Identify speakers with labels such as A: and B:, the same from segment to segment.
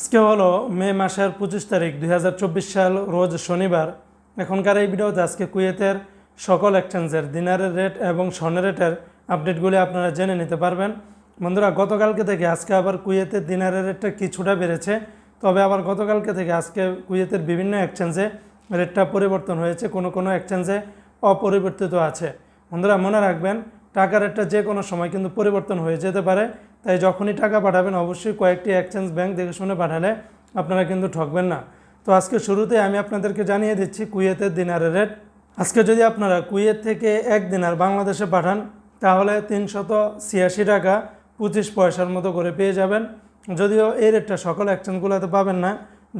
A: আজকে হলো মে মাসের পঁচিশ তারিখ, দুই হাজার চব্বিশ সাল, রোজ শনিবার। এখনকার এই ভিডিওতে আজকে কুয়েতের সকল এক্সচেঞ্জের দিনারের রেট এবং স্বর্ণের রেটের আপডেটগুলি আপনারা জেনে নিতে পারবেন। বন্ধুরা, গতকালকে থেকে আজকে আবার কুয়েতের দিনারের রেটটা কিছুটা বেড়েছে। তবে আবার গতকালকে থেকে আজকে কুয়েতের বিভিন্ন এক্সচেঞ্জে রেটটা পরিবর্তন হয়েছে, কোনো কোনো এক্সচেঞ্জে অপরিবর্তিত আছে। বন্ধুরা, মনে রাখবেন, টাকা রেটটা যে কোনো সময় কিন্তু পরিবর্তন হয়ে যেতে পারে। তাই যখনই টাকা পাঠাবেন, অবশ্যই কয়েকটি এক্সচেঞ্জ ব্যাংক দেখে শুনে পাঠালে আপনারা কিন্তু ঠকবেন না। তো আজকে শুরুতে আমি আপনাদেরকে জানিয়ে দিচ্ছি কুয়েতের দিনারের রেট আজকে যদি আপনারা কুয়েত থেকে এক দিনার বাংলাদেশে পাঠান, তাহলে তিনশত ছিয়াশি টাকা পঁচিশ পয়সার মতো করে পেয়ে যাবেন। যদিও এই রেটটা সকল এক্সচেঞ্জগুলোতে পাবেন না।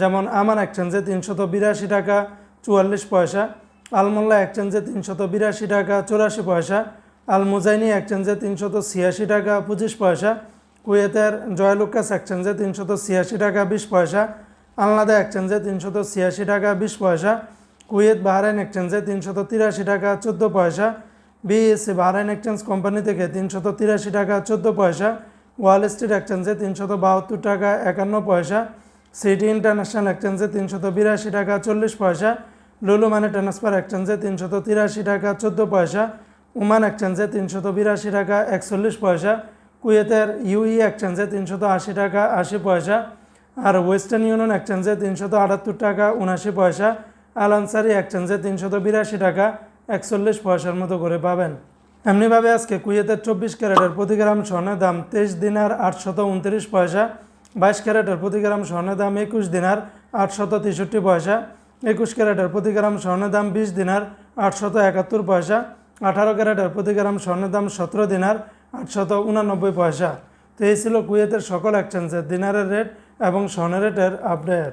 A: যেমন আমার এক্সচেঞ্জে তিনশত বিরাশি টাকা চুয়াল্লিশ পয়সা, আলমোল্লা এক্সচেঞ্জে তিনশত বিরাশি টাকা চুরাশি পয়সা আল মুজাইনি এক্সচেঞ্জে তিনশত ছিয়াশি টাকা পঁচিশ পয়সা, কুয়েতের জয়লুকাস এক্সচেঞ্জে তিনশত ছিয়াশি টাকা বিশ পয়সা, আলনাদা এক্সচেঞ্জে তিনশত ছিয়াশি টাকা বিশ পয়সা, কুয়েত বাহরাইন এক্সচেঞ্জে তিনশত তিরাশি টাকা চোদ্দ পয়সা, বিএসসি বাহরাইন এক্সচেঞ্জ কোম্পানি থেকে তিনশত তিরাশি টাকা চোদ্দ পয়সা, ওয়াল স্ট্রিট এক্সচেঞ্জে তিনশত বাহাত্তর টাকা একান্ন পয়সা, সিটি ইন্টারন্যাশনাল এক্সচেঞ্জে তিনশত বিরাশি টাকা চল্লিশ পয়সা লুলু মানে ট্রান্সফার এক্সচেঞ্জে তিনশত তিরাশি টাকা চোদ্দ পয়সা ওমান এক্সচেঞ্জে তিনশত বিরাশি টাকা, একচল্লিশ পয়সা। কুয়েতের ইউই এক্সচেঞ্জে তিনশত আশি টাকা, আশি পয়সা। আর ওয়েস্টার্ন ইউনিয়ন এক্সচেঞ্জে তিনশত আটাত্তর টাকা উনাশি পয়সা। আল আনসারি এক্সচেঞ্জে তিনশত বিরাশি টাকা, একচল্লিশ পয়সার মতো করে পাবেন। এমনিভাবে আজকে কুয়েতের চব্বিশ ক্যারেটের প্রতি গ্রাম স্বর্ণের দাম তেইশ দিনার আটশত উনত্রিশ পয়সা, বাইশ ক্যারেটের প্রতি গ্রাম স্বর্ণের দাম একুশ দিনার আটশত তেষট্টি পয়সা, একুশ ক্যারেটের প্রতি গ্রাম স্বর্ণের দাম বিশ দিনার আটশত একাত্তর পয়সা আঠারো ক্যারেটের প্রতি গ্রাম স্বর্ণের দাম সতেরো দিনার আটশত উনানব্বই পয়সা। তো এই ছিল কুয়েতের সকল এক্সচেঞ্জের দিনারের রেট এবং স্বর্ণের রেটের আপডেট